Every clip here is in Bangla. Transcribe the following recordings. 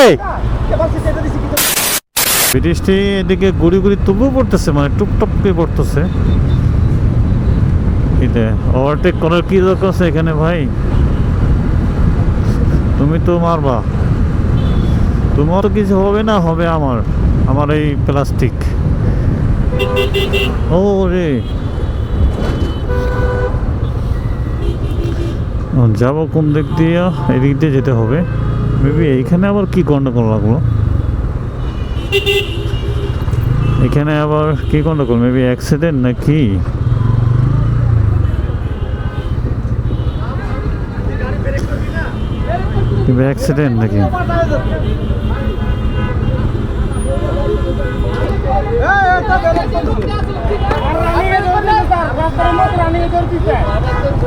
এই। বৃষ্টি এদিকে গুড়ি গুড়ি তবুও পড়তেছে মানে টুকটুক করে পড়তেছে। এতে ওভারটেক করার কি দরকার আছে এখানে ভাই? তুমি তো মারবা। তোমার তো কিছু হবে না হবে আমার। আমার এই প্লাস্টিক ও রে। যাব কোন দিক দিয়ে? এদিক দিয়ে যেতে হবে। মেবি এইখানে আবার কি গন্ডগোল লাগল? এখানে আবার কি গন্ডগোল? মেবি অ্যাক্সিডেন্ট নাকি? কিংবা অ্যাক্সিডেন্ট নাকি?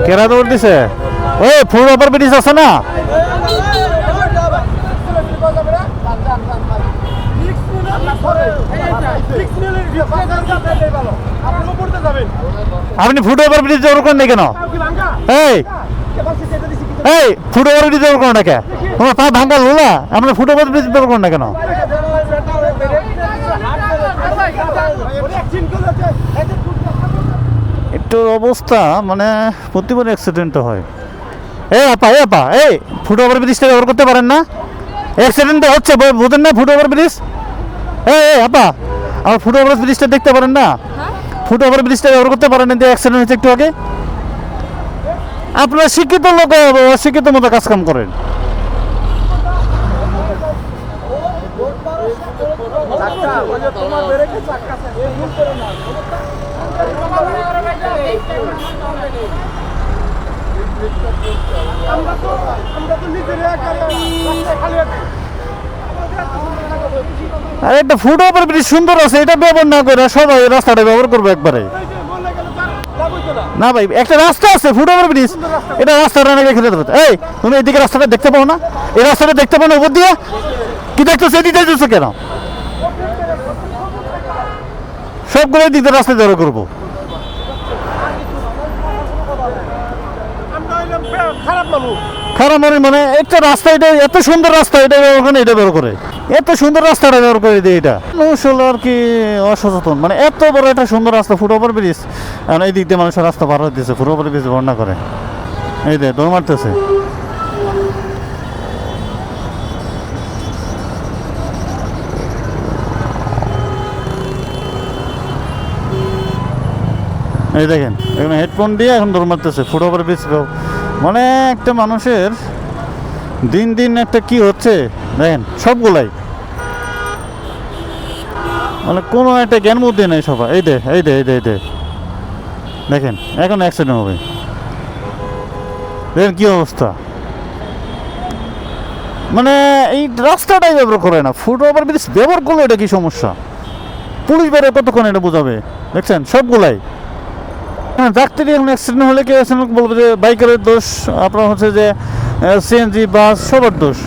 কেরা দৌড় দিছে? ওই ফুল ওভার ব্রিজ আছে না? আপনি ফুট ওভার ব্রিজ দৌড় করেন কেন? এই এই ফুট ওভার ব্রিজ দৌড় করেন কে? তোমার পা ভাঙ্গা লোলা আপনি ফুট ওভার ব্রিজ দৌড় করেন কেন? একটু অবস্থা মানে প্রতিবার অ্যাক্সিডেন্ট হয়। এই আপা এই আপা, এই ফুট ওভার ব্রিজটা ব্যবহার করতে পারেন না। অ্যাক্সিডেন্ট হচ্ছে বুঝেন না ফুট ওভার ব্রিজ? এই আপা আমার ফুট ওভার ব্রিজটা দেখতে পারেন না? ফুট ওভার ব্রিজটা ব্যবহার করতে পারেন না যে অ্যাক্সিডেন্ট হয়েছে একটু আগে। আপনারা শিক্ষিত লোক অশিক্ষিত মতো কাজ কাম করেন। আর একটা ফুট ওভার ব্রিজ সুন্দর আছে এটা ব্যবহার না করে সবাই রাস্তাটা ব্যবহার করব একবারে। না ভাই একটা রাস্তা আছে ফুট ওভার ব্রিজ এটা রাস্তাটা নাকি খেলে দেবে এই তুমি এদিকে রাস্তাটা দেখতে পাও না? এই রাস্তাটা দেখতে পাও না উপর দিয়ে? কি দেখতেছো? এদিকে দেখতেছো কেন? সবগুলো রাস্তা ধরে করব। খারাপ মানে একটা রাস্তা এটা এত সুন্দর রাস্তা এটা ব্যবহার এটা ব্যবহার করে। এত সুন্দর রাস্তাটা ব্যবহার করে দিয়ে এটা। হলো আর কি অসচেতন। মানে এত বড় একটা সুন্দর রাস্তা ফুট ওভার ব্রিজ এখন এই দিক দিয়ে মানুষের রাস্তা পার হয়ে দিচ্ছে ফুট ওভার ব্রিজ বর্ণনা করে। এই দে দৌড় মারতেছে। এই দেখেন, এখানে হেডফোন দিয়ে এখন দৌড় মারতেছে ফুট ওভার ব্রিজ মানে একটা মানুষের দিন দিন একটা কি হচ্ছে? দেখেন, সবগুলাই। মানে কোনো একটা জ্ঞান বুদ্ধি নেই সবাই এই দে এই দে এই দে এই দে। দেখেন, এখন অ্যাক্সিডেন্ট হবে। দেখেন কী অবস্থা। মানে এই রাস্তাটাই ব্যবহার করে না। ফুট ওভার ব্রিজ ব্যবহার করলে এটা কি সমস্যা? পুলিশ বেরো কতক্ষণ এটা বোঝাবে? দেখছেন, সবগুলাই। হ্যাঁ ডাক্তারি এখন অ্যাক্সিডেন্ট হলে কি অ্যাক্সিডেন্ট বলব যে বাইকারের দোষ, আপনার হচ্ছে যে সিএনজি বাস সবার দোষ।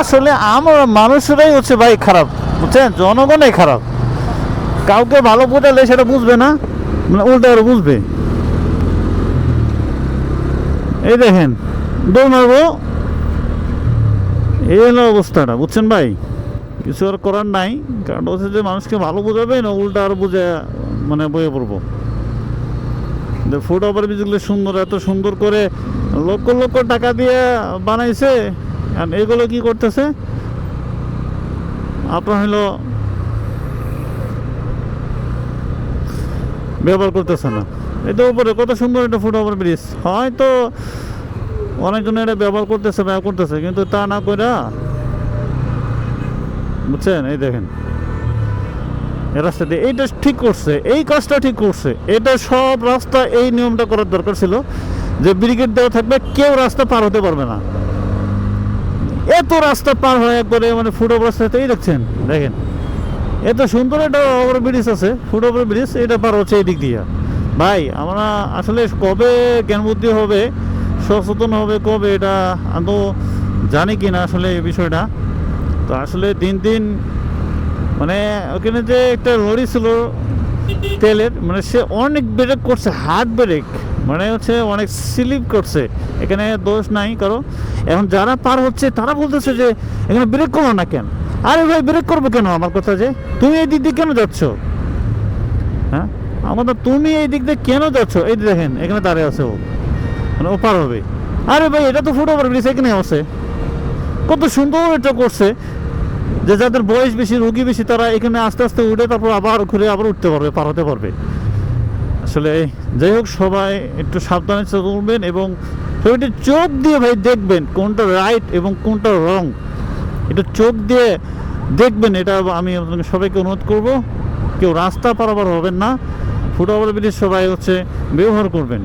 আসলে আমরা মানুষেরাই হচ্ছে বাইক খারাপ। বুঝছেন? জনগণই খারাপ। কাউকে ভালো বোঝালে সেটা বুঝবে না মানে উল্টা আরও বুঝবে। এই দেখেন দৌড় এই হলো অবস্থাটা, বুঝছেন ভাই? কিছু আর করার নাই, কারণ হচ্ছে যে মানুষকে ভালো বোঝাবে না উল্টা আরও বুঝে মানে বয়ে পড়ব। ফুড ওভার ব্রিজগুলো সুন্দর, এত সুন্দর করে লক্ষ লক্ষ টাকা দিয়ে বানাইছে, আর এগুলো কি করতেছে? আপনার হলো ব্যবহার করতেছে না। এটা উপরে, কত সুন্দর একটা ফুট ওভার ব্রিজ হয়তো অনেকজন এটা ব্যবহার করতেছে ব্যবহার করতেছে, কিন্তু তা না করে বুঝছেন? এই দেখেন। রাস্তা দিয়ে এইটা ঠিক করছে, এই কাজটা ঠিক করছে। এটা সব রাস্তা এই নিয়মটা করার দরকার ছিল যে ব্রিগেড দেওয়া থাকবে, কেউ রাস্তা পার হতে পারবে না। এত রাস্তা পার হয়ে একবারে মানে ফুট অবস্থাতে এই দেখছেন, দেখেন। এত সুন্দর একটা ওভার ব্রিজ আছে ফুট ওভার ব্রিজ, এটা পার হচ্ছে এই দিক দিয়ে। ভাই, আমরা আসলে কবে জ্ঞান বুদ্ধি হবে, সচেতন হবে, কবে এটা আমি জানি কি না আসলে এই বিষয়টা। তো আসলে দিন দিন মানে ওখানে যে একটা লরি ছিল তেলের মানে সে অনেক ব্রেক করছে হার্ড ব্রেক মানে হচ্ছে অনেক স্লিপ করছে। এখানে দোষ নাই কারও এখন যারা পার হচ্ছে, তারা বলতেছে যে এখানে ব্রেক করো না কেন? আরে ভাই ব্রেক করব কেন? আমার কথা যে, তুমি এই দিক দিয়ে কেন যাচ্ছ? হ্যাঁ? আমার তুমি এই দিক দিয়ে কেন যাচ্ছ? এই দেখেন, এখানে দাঁড়িয়ে আছে ও। মানে ও পার হবে। আরে ভাই, এটা তো ফুট ব্রিজ এখানে আছে। কত সুন্দর এটা করছে। যে যাদের বয়স বেশি, রুগী বেশি, তারা এখানে আস্তে আস্তে উঠে, তারপর আবার ঘুরে আবার উঠতে পারবে, পার হতে পারবে। আসলে যাই হোক, সবাই একটু সাবধানে চলবেন এবং ছবিটি চোখ দিয়ে ভাই দেখবেন কোনটা রাইট এবং কোনটা রং এটা চোখ দিয়ে দেখবেন, এটা আমি আপনাকে সবাইকে অনুরোধ করব, কেউ রাস্তা পারাবার হবেন না। ফুটওভার ব্রিজ সবাই হচ্ছে ব্যবহার করবেন।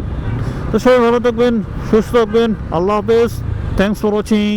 তো সবাই ভালো থাকবেন, সুস্থ থাকবেন। আল্লাহ হাফেজ। Thanks for watching